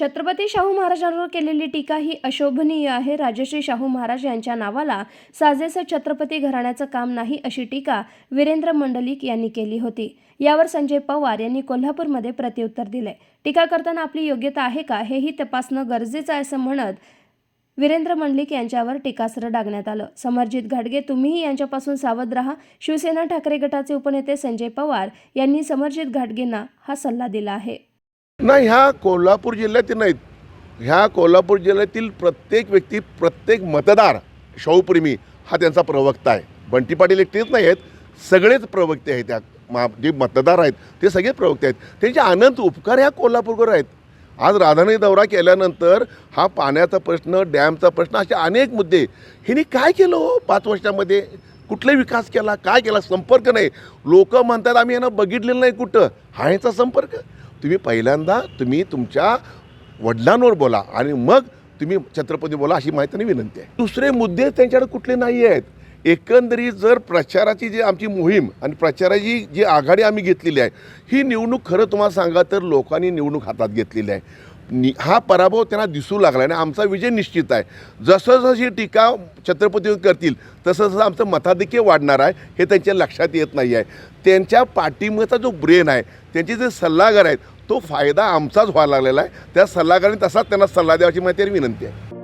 छत्रपती शाहू महाराजांवर केलेली टीका ही अशोभनीय आहे. राजश्री शाहू महाराज यांच्या नावाला साजेसं छत्रपती घराण्याचं काम नाही अशी टीका वीरेंद्र मंडलिक यांनी केली होती. यावर संजय पवार यांनी कोल्हापूरमध्ये प्रत्युत्तर दिले. टीका करताना आपली योग्यता आहे का हेही तपासणं गरजेचं आहे असं म्हणत वीरेंद्र मंडलिक यांच्यावर टीकास्त्र डागण्यात आलं. समरजित घाटगे तुम्हीही यांच्यापासून सावध रहा. शिवसेना ठाकरे गटाचे उपनेते संजय पवार यांनी समरजित घाटगेंना हा सल्ला दिला आहे. नाही ह्या कोल्हापूर जिल्ह्यातील नाहीत. ह्या कोल्हापूर जिल्ह्यातील प्रत्येक व्यक्ती प्रत्येक मतदार शाहूप्रेमी हा त्यांचा प्रवक्ता आहे. बंटी पाटील एकटेच नाही आहेत. सगळेच प्रवक्ते आहेत त्या मा जे मतदार आहेत ते सगळे प्रवक्ते आहेत. त्यांचे अनंत उपकार ह्या कोल्हापूरवर आहेत. आज राधानगरी दौरा केल्यानंतर हा पाण्याचा प्रश्न डॅमचा प्रश्न असे अनेक मुद्दे ह्यांनी काय केलं हो? पाच वर्षामध्ये कुठले विकास केला? काय केला? संपर्क नाही. लोक म्हणतात आम्ही यांना बघितलेलं नाही कुठं. हा ह्याचा संपर्क. तुम्ही पहिल्यांदा तुम्ही तुमच्या वडिलांवर बोला आणि मग तुम्ही छत्रपती बोला अशी माहिती विनंती आहे. दुसरे मुद्दे त्यांच्याकडे कुठले नाही आहेत. एकंदरीत जर प्रचाराची जी आमची मोहीम आणि प्रचाराची जी आघाडी आम्ही घेतलेली आहे ही निवडणूक खरं तुम्हाला सांगा तर लोकांनी निवडणूक हातात घेतलेली आहे. नि हा पराभव त्यांना दिसू लागला आणि आमचा विजय निश्चित आहे. जसं जशी टीका छत्रपती करतील तसं तसं आमचं मताधिक्य वाढणार आहे हे त्यांच्या लक्षात येत नाही आहे. त्यांच्या पाठिंबाचा जो ब्रेन आहे त्यांचे जे सल्लागार आहेत तो फायदा आमचाच व्हायला लागलेला आहे. त्या सल्लागारांनी तसाच त्यांना सल्ला द्यावाची माहिती आणि विनंती आहे.